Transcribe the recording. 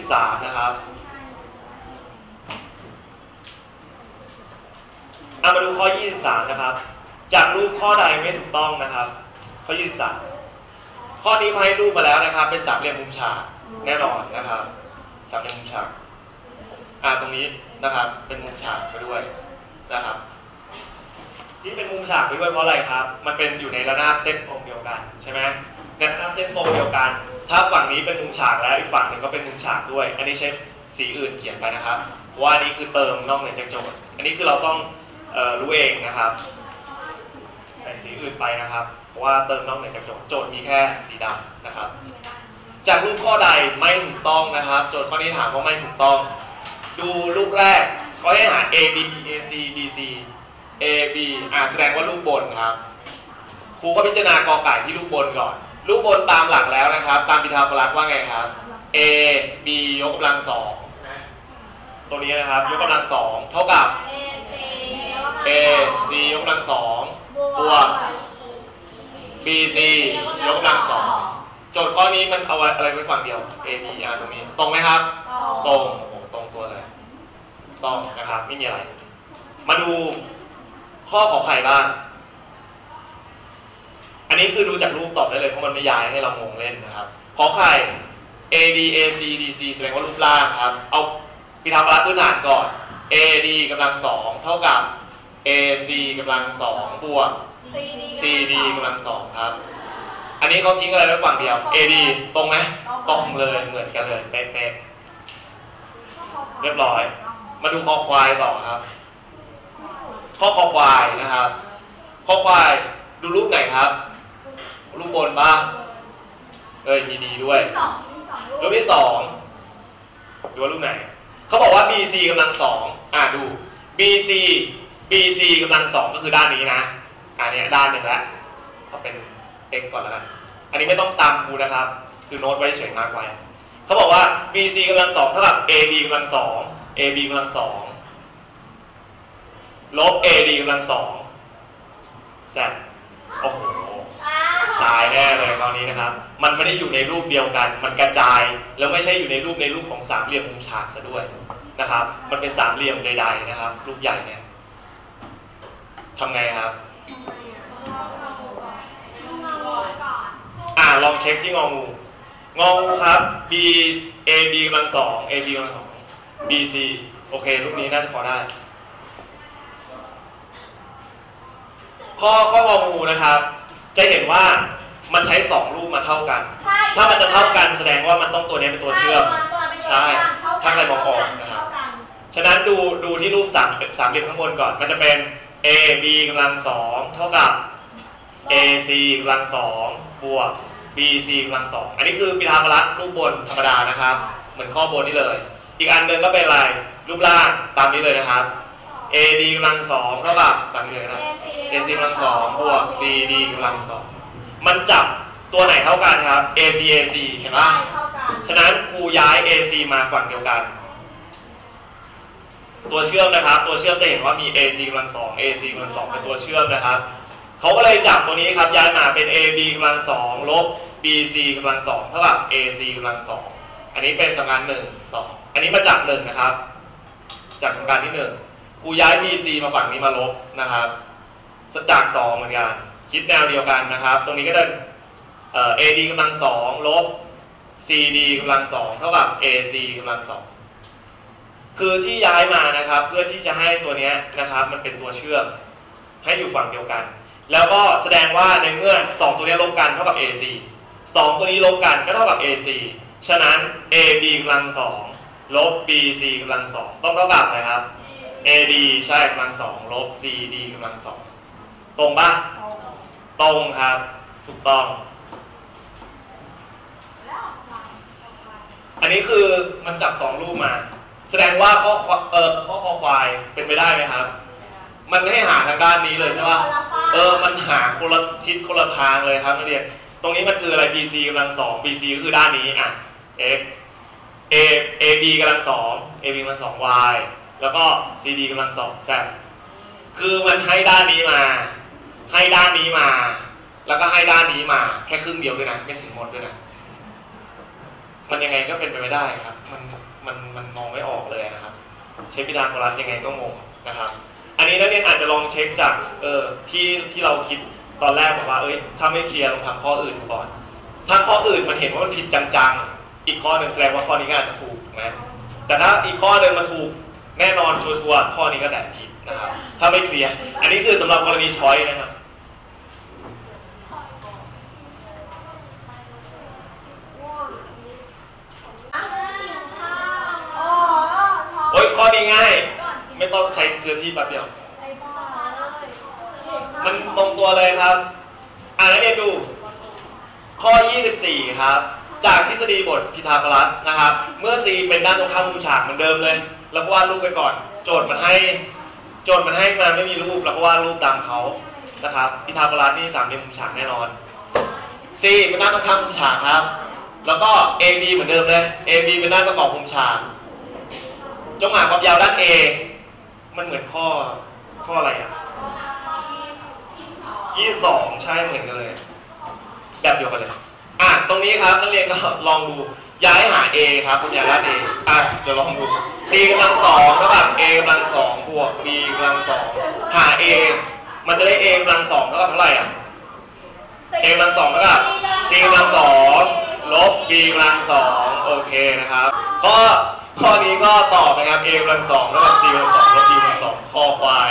23นะครับเอามาดูข้อ 23 นะครับ จากรูปข้อใดไม่ถูกต้องนะครับ ข้อ 23 ข้อนี้เขาให้รูปมาแล้วนะครับ เป็นสามเหลี่ยมมุมฉากแน่นอนนะครับสามเหลี่ยมมุมฉากอ่าตรงนี้นะครับ เป็นมุมฉากไปด้วยนะครับ ที่เป็นมุมฉากไปด้วยเพราะอะไรครับ มันเป็นอยู่ในระนาบเส้นตรงเดียวกันใช่ไหมระนาบเส้นตรงเดียวกัน ถ้าฝั่งนี้เป็นมุมฉากแล้วอีกฝั่งหนึ่งก็เป็นมุมฉากด้วย อันนี้ใช้สีอื่นเขียนไปนะครับเพราะว่าอันนี้คือเติมนอกเหนือจากโจทย์ อันนี้คือเราต้องออรู้เองนะครับ ใส่สีอื่นไปนะครับ เพราะว่าเติมนอกเหนือจากโจทย์ โจทย์มีแค่สีดำนะครับ จากรูปข้อใดไม่ถูกต้องนะครับ โจทย์ข้อนี้ถามว่าไม่ถูกต้อง ดูรูปแรกก็ให้หา A B A C B C A B อ่าแสดงว่ารูปบนครับ ครูก็พิจารณากอไก่ที่รูปบนก่อนรูปบนตามหลักแล้วนะครับ ตามพิธาโกรัสว่าไงครับ A B ยกกำลังสองตัวนี้นะครับยกกำลังสองเท่ากับ A C ยกกำลังสองบวก B C ยกกำลังสองโจทย์ข้อนี้มันเอาอะไรไว้ฝั่งเดียว A B อ่าตรงนี้ ตรงไหมครับ ตรงโอ้ตรงตัวเลยต้องนะครับไม่มีอะไร มาดูข้อของไข่บ้าง อันนี้คือดูจากรูปตอบได้เลยเพราะมันไม่ย้ายให้เรางงเล่นนะครับ ขอไข่ A D A C D C แสดงว่ารูปร่างครับ เอาพิธารัตพื้นฐานก่อน A D กำลังสองเท่ากับ A C กำลังสองบวก C D กำลังสองครับ อันนี้เขาทิ้งอะไรไว้ฝั่งเดียว A D ตรงไหมตรงเลยเหมือนกันเลยเป๊ะๆเรียบร้อย มาดูคอควายต่อครับ ข้อคอควายนะครับข้อควายดูรูปไหนครับ รูปบนป่ะเอ้ยมีดีด้วยรูปที่สองดูว่ารูปไหน เขาบอกว่า BC กำลังสองอ่าดู BC BC กำลังสองก็คือด้านนี้นะอ่าเนี้ยด้านหนึ่งละเอาเป็น x ก่อนแล้วกัน อันนี้ไม่ต้องตามครูนะครับ คือโน้ตไว้เฉยมากไว้ เขาบอกว่า BC กำลังสองเท่ากับ AB กำลังสอง AB กำลังสองลบ AD กำลังสองแซดโอ้โหตาย แน่เลยคราวนี้นะครับ มันไม่ได้อยู่ในรูปเดียวกัน มันกระจาย แล้วไม่ใช่อยู่ในรูปในรูปของสามเหลี่ยมมุมฉากซะด้วยนะครับ มันเป็นสามเหลี่ยมใด ๆ นะครับ รูปใหญ่เนี่ยทำไงครับอ่าลองเช็คที่งองูงองูครับ B A B กำลังสอง A B กำลังสอง B C โอเค รูปนี้น่าจะพอได้ ข้อข้ององูนะครับ จะเห็นว่า มันใช้สองรูปมาเท่ากันถ้ามันจะเท่ากันแสดงว่ามันต้องตัวนี้เป็นตัวเชื่อม ใช่ถ้าใครมองออกนะครับ ฉะนั้นดูดูที่รูปสามสามเหลี่ยมข้างบนก่อน มันจะเป็น A B กำลังสองเท่ากับ A C กำลังสองบวก B C กำลังสองอันนี้คือปิทาโกรัสรูปบนธรรมดานะครับ เหมือนข้อบนนี่เลย อีกอันหนึ่งก็เป็นอะไรรูปล่างตามนี้เลยนะครับ A D กำลังสองเท่ากับตามนี้เลยนะ A C กำลังสองบวก C D กำลังสอง มันจับตัวไหนเท่ากันครับ A C A C เห็นปะฉะนั้นครูย้าย A C มาฝั่งเดียวกัน ตัวเชื่อมนะครับ ตัวเชื่อมจะเห็นว่ามี AC กำลังสอง AC กำลังสองเป็นตัวเชื่อมนะครับเขาก็เลยจับตัวนี้ครับย้ายมาเป็น AB กำลังสองลบ BC กำลังสองเท่ากับ AC กำลังสองอันนี้เป็นสมการหนึ่งสองอันนี้มาจากหนึ่งนะครับ จากสมการที่หนึ่งครูย้าย BC มาฝั่งนี้มาลบนะครับจากสองเหมือนกัน คิดแนวเดียวกันนะครับ ตรงนี้ก็จะเอ่อ AD กำลังสองลบ CD กำลังสองเท่ากับ AC กำลังสองคือที่ย้ายมานะครับ เพื่อที่จะให้ตัวนี้นะครับ มันเป็นตัวเชื่อมให้อยู่ฝั่งเดียวกัน แล้วก็แสดงว่าในเมื่อ 2 ตัวนี้ลบกันเท่ากับ AC 2 ตัวนี้ลบกันก็เท่ากับ AC ฉะนั้น AB กำลังสองลบ BC กำลังสองต้องเท่ากับอะไรครับ AD ใช่กำลังสองลบ CD กำลังสองตรงปะ ตรงครับ ถูกต้อง อันนี้คือมันจับสองรูปมา แสดงว่าข้อควเออข้อคอควายเป็นไปได้ไหมครับ มันให้หาทางด้านนี้เลยใช่ปะเออมันหาคนละทิศคนละทางเลยครับนักเรียนตรงนี้มันคืออะไร BC กำลังสอง BC ก็คือด้านนี้อะ x A AB กำลังสอง AB กำลังสอง y แล้วก็ CD กำลังสอง z คือมันให้ด้านนี้มา ให้ด้านนี้มา แล้วก็ให้ด้านนี้มา แค่ครึ่งเดียวด้วยนะไม่ถึงหมดด้วยนะมันยังไงก็เป็นไปไม่ได้ครับ มันมันมันมองไม่ออกเลยนะครับเช็คพีทาโกรัสยังไงก็งงนะครับ อันนี้นักเรียนอาจจะลองเช็คจากเออที่ที่เราคิดตอนแรกบอกว่าเอ้ยถ้าไม่เคลียร์ลองทำข้ออื่นก่อน ถ้าข้ออื่นมันเห็นว่ามันผิดจังๆ อีกข้อหนึ่งแสดงว่าข้อนี้ก็อาจจะถูกถูกไหมแต่ถ้าอีกข้อหนึ่งมันถูกแน่นอนชัวร์ๆข้อนี้ก็แดดผิดนะครับ ถ้าไม่เคลียร์ อันนี้คือสำหรับกรณีช้อยนะครับ โอ้ยข้อนี้ ง่ายไม่ต้องใช้พื้นที่แป๊บเดียว มันตรงตัวเลยครับ อ่านนักเรียนดู ข้อ 24 ครับ จากทฤษฎีบทพีทาโกรัสนะครับ เมื่อ c เป็นด้านตรงข้ามมุมฉากเหมือนเดิมเลย แล้ววาดรูปไปก่อน โจทย์มันให้ โจทย์มันให้มาไม่มีรูป แล้วก็วาดรูปตามเขานะครับพีทาโกรัสนี่สามเหลี่ยมมุมฉากแน่นอน c เป็นด้านตรงข้ามมุมฉากครับ แล้วก็ ab เหมือนเดิมเลย ab เป็นด้านประกอบมุมฉาก จงหาความยาวด้าน a มันเหมือนข้อข้ออะไรอะยี่สองใช่เหมือนกันเลย แบบเดียวกันเลย อะตรงนี้ครับนักเรียนก็ลองดูย้ายหา a ครับคุณยายด้าน a อะเดี๋ยวลองดู c กำลังสองเท่ากับ a กำลังสองบวก b กำลังสองหา a มันจะได้ a กำลังสองเท่ากับเท่าไหร่อะ a กำลังสองเท่ากับ c กำลังสองลบ b กำลังสองโอเคนะครับข้อ ข้อนี้ก็ตอบนะครับ a กำลังสองแล้วกับ c กำลังสองลบ b กำลังสองข้อควาย